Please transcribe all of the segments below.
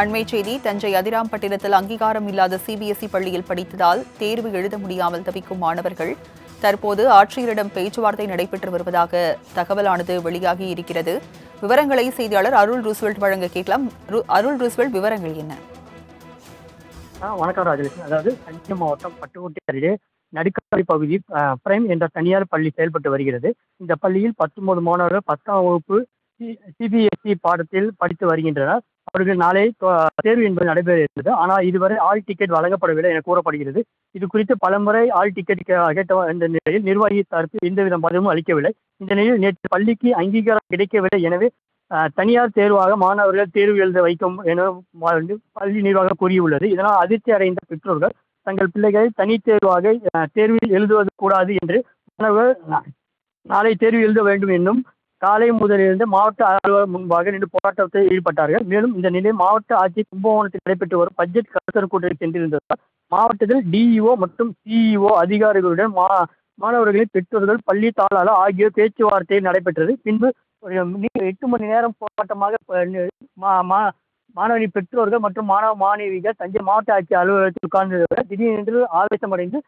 அண்மை செய்தி தஞ்சை அதிராம்பட்டினத்தில் அங்கீகாரம் இல்லாத சிபிஎஸ்இ பள்ளியில் படித்ததால் தேர்வு எழுத முடியாமல் தவிக்கும் மாணவர்கள் தற்போது ஆட்சியரிடம் பேச்சுவார்த்தை நடைபெற்று வருவதாக தகவலானது வெளியாகி இருக்கிறது. விவரங்களை செய்தியாளர் அருள் ரூஸ்வெல்ட் வழங்க கேட்கலாம். அருள் ரூஸ்வெல்ட் விவரங்கள் என்ன? ஆ வணக்கம் ராஜலட்சுமி. அதாவது தஞ்சை மாவட்டம் பட்டுக்கோட்டை அருகே நடுக்கரை பகுதி பிரைம் என்ற தனியார் பள்ளி செயல்பட்டு வருகிறது. இந்த பள்ளியில் பத்தொன்பது மாணவர்கள் பத்தாம் வகுப்பு சிபிஎஸ்இ பாடத்தில் படித்து வருகின்றனர். அவர்கள் நாளை தேர்வு என்பது நடைபெற இருந்தது ஆனால் இதுவரை ஆல் டிக்கெட் வழங்கப்படவில்லை என கூறப்படுகிறது. இது குறித்து பலமுறை ஆல் டிக்கெட் கேட்ட இந்த நிலையில் நிர்வாகி தரப்பு எந்தவித பதிலும் அளிக்கவில்லை. இந்த நிலையில் நேற்று பள்ளிக்கு அங்கீகாரம் கிடைக்கவில்லை எனவே தனியார் தேர்வாக மாணவர்கள் தேர்வு எழுத வைக்கும் என வந்து பள்ளி நிர்வாகம் கூறியுள்ளது. இதனால் அதிர்ச்சி அடைந்த பெற்றோர்கள் தங்கள் பிள்ளைகளை தனி தேர்வாக தேர்வில் எழுதுவது கூடாது என்று மாணவர்கள் நாளை தேர்வு எழுத வேண்டும் என்னும் காலை முதலிலிருந்து மாவட்ட அலுவலர் முன்பாக நின்று போராட்டத்தில் ஈடுபட்டார்கள். மேலும் இந்த நிலை மாவட்ட ஆட்சியர் கும்பகோணத்தில் நடைபெற்று வரும் பட்ஜெட் கருத்தர் கூட்டத்தில் சென்றிருந்ததால் மாவட்டத்தில் டிஇஓ மற்றும் சிஇஓ அதிகாரிகளுடன் மா மாணவர்களின் பெற்றோர்கள் பள்ளி தாளாளர் ஆகியோர் பேச்சுவார்த்தை நடைபெற்றது. பின்பு ஒரு எட்டு மணி நேரம் போராட்டமாக மா- மா- மாணவனின் பெற்றோர்கள் மற்றும் மாணவ மாணவிகள் தஞ்சை மாவட்ட ஆட்சியர் அலுவலகத்தில் உட்கார்ந்து திடீரென்று ஆவேசமடைந்து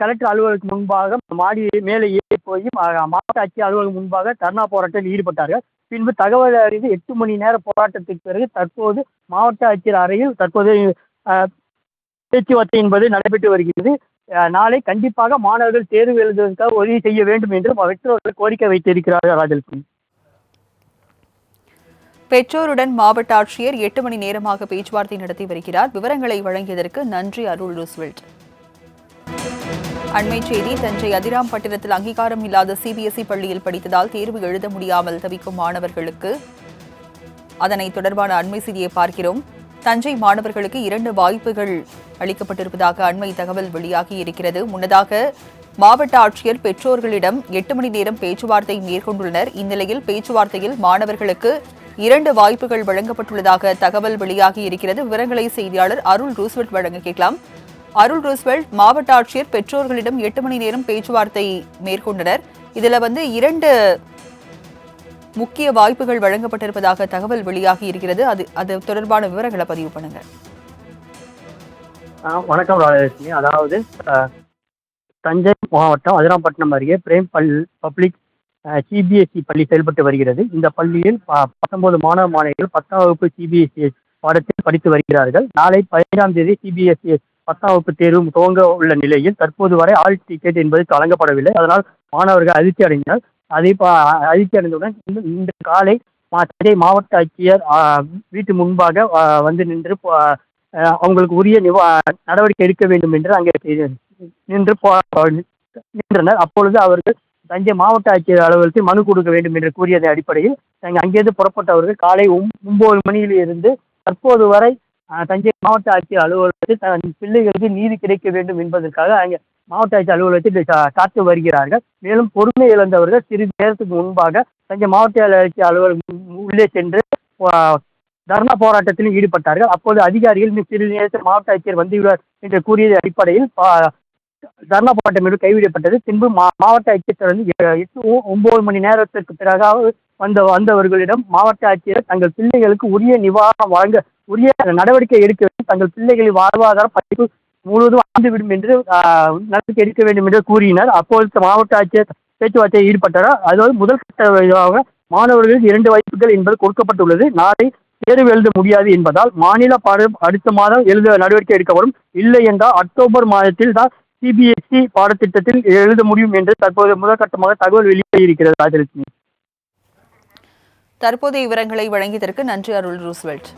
கலெக்டர் அலுவலகத்துக்கு முன்பாக மாடி மேலே போய் மா- மாவட்ட ஆட்சியர் அலுவலகம் முன்பாக தர்ணா போராட்டத்தில் ஈடுபட்டார்கள். பின்பு தகவல் அறிந்து எட்டு மணி நேர போராட்டத்திற்கு பிறகு தற்போது மாவட்ட ஆட்சியர் அறையில் தற்போது பேச்சுவார்த்தை என்பது நடைபெற்று வருகிறது. நாளை கண்டிப்பாக மாணவர்கள் தேர்வு எழுதுவதற்காக உதவி செய்ய வேண்டும் என்று பெற்றோர்கள் கோரிக்கை வைத்திருக்கிறார்கள் ராஜலட்சுமி பெற்றோருடன் மாவட்ட ஆட்சியர் எட்டு மணி நேரமாக பேச்சுவார்த்தை நடத்தி வருகிறார். விவரங்களை வழங்கியதற்கு நன்றி அருள் ரூஸ்வெல்ட். அண்மை செய்தி தஞ்சை அதிராம்பட்டினத்தில் அங்கீகாரம் இல்லாத சிபிஎஸ்இ பள்ளியில் படித்ததால் தேர்வு எழுத முடியாமல் தவிக்கும் மாணவர்களுக்கு அதனை தொடர்பான அண்மை செய்தியை பார்க்கிறோம். தஞ்சை மாணவர்களுக்கு இரண்டு வாய்ப்புகள் அளிக்கப்பட்டிருப்பதாக அண்மை தகவல் வெளியாகி இருக்கிறது. முன்னதாக மாவட்ட ஆட்சியர் பெற்றோர்களிடம் எட்டு மணி நேரம் பேச்சுவார்த்தை மேற்கொண்டுள்ளனர். இந்நிலையில் பேச்சுவார்த்தையில் மாணவர்களுக்கு இரண்டு வாய்ப்புகள் வழங்கப்பட்டுள்ளதாக தகவல் வெளியாகி இருக்கிறது. விவரங்களை செய்தியாளர் அருள் ரூஸ்வெட் வழங்க கேட்கலாம். அருள் ரூஸ்வெல்ட் மாவட்ட ஆட்சியர் பெற்றோர்களிடம் எட்டு மணி நேரம் பேச்சுவார்த்தை மேற்கொண்டனர். இதுல வந்து இரண்டு முக்கிய வாய்ப்புகள் வழங்கப்பட்டிருப்பதாக தகவல் வெளியாகி இருக்கிறது. அது அது தொடர்பான விவரங்களை பதிவு பண்ணுங்க. வணக்கம் ராஜலட்சுமி. அதாவது தஞ்சை மாவட்டம் அதிராம்பட்டினம் அருகே பிரேம் பல் பப்ளிக் சிபிஎஸ்இ பள்ளி செயல்பட்டு வருகிறது. இந்த பள்ளியில் ப- பத்தொன்பது மாணவ மாணவிகள் பத்தாம் வகுப்பு சிபிஎஸ்இ பாடத்தில் படித்து வருகிறார்கள். நாளை பதினைந்தாம் தேதி சிபிஎஸ்இ பத்தாம் வகுப்பு தேர்வு துவங்க உள்ள நிலையில் தற்போது வரை ஆல் டிக்கெட் என்பது வழங்கப்படவில்லை. அதனால் மாணவர்கள் அதிர்ச்சி அடைந்தனர். அதை அதிர்ச்சி அடைந்தவுடன் இந்த- இன்று காலை மா- தஞ்சை மாவட்ட ஆட்சியர் வீட்டு முன்பாக வந்து நின்று அவங்களுக்கு உரிய நிவா நடவடிக்கை எடுக்க வேண்டும் என்று அங்கே நின்று நின்றனர். அப்பொழுது அவர்கள் தஞ்சை மாவட்ட ஆட்சியர் அலுவலகத்தில் மனு கொடுக்க வேண்டும் என்று கூறியதன் அடிப்படையில் அங்கே அங்கேருந்து புறப்பட்டவர்கள் காலை ஒம்- ஒன்பது மணியில் இருந்து தற்போது வரை தஞ்சை மாவட்ட ஆட்சியர் அலுவலகத்தில் தன் பிள்ளைகளுக்கு நீதி கிடைக்க வேண்டும் என்பதற்காக அங்கே மாவட்ட ஆட்சியர் அலுவலகத்தில் காத்து வருகிறார்கள். மேலும் பொறுமை இழந்தவர்கள் சிறிது நேரத்துக்கு முன்பாக தஞ்சை மாவட்ட ஆட்சியர் அலுவலகம் உள்ளே சென்று தர்ணா போராட்டத்தில் ஈடுபட்டார்கள். அப்போது அதிகாரிகள் இன்னும் சிறிது நேரத்தில் மாவட்ட ஆட்சியர் வந்துவிடுவார் என்று கூறிய அடிப்படையில் தர்ணா போராட்டம் என்று கைவிடப்பட்டது. பின்பு மா மாவட்ட ஆட்சியர் தொடர்ந்து எட்டு ஒன்பது மணி நேரத்திற்கு பிறகாவது வந்த வந்தவர்களிடம் மாவட்ட ஆட்சியர் தங்கள் பிள்ளைகளுக்கு உரிய நிவாரணம் வழங்க உரிய நடவடிக்கை எடுக்க வேண்டும். தங்கள் பிள்ளைகளின் வாழ்வாதாரம் படிப்பு முழுவதும் அழிந்துவிடும் என்று நடவடிக்கை எடுக்க வேண்டும் என்று கூறினார். அப்பொழுது மாவட்ட ஆட்சியர் பேச்சுவார்த்தையில் ஈடுபட்டார்? அதாவது முதல் கட்ட மாணவர்களுக்கு இரண்டு வாய்ப்புகள் என்பது கொடுக்கப்பட்டுள்ளது. நாளை தேர்வு எழுத முடியாது என்பதால் மாநில பாடம் அடுத்த மாதம் எழுத நடவடிக்கை எடுக்கப்படும். இல்லை என்றால் அக்டோபர் மாதத்தில் தான் சிபிஎஸ்இ பாடத்திட்டத்தில் எழுத முடியும் என்று தற்போது முதற்கட்டமாக தகவல் வெளியாகியிருக்கிறது ராஜலட்சுமி. தற்போதைய விவரங்களை வழங்கியதற்கு நன்றி அருள் ரூஸ்வெல்ட்.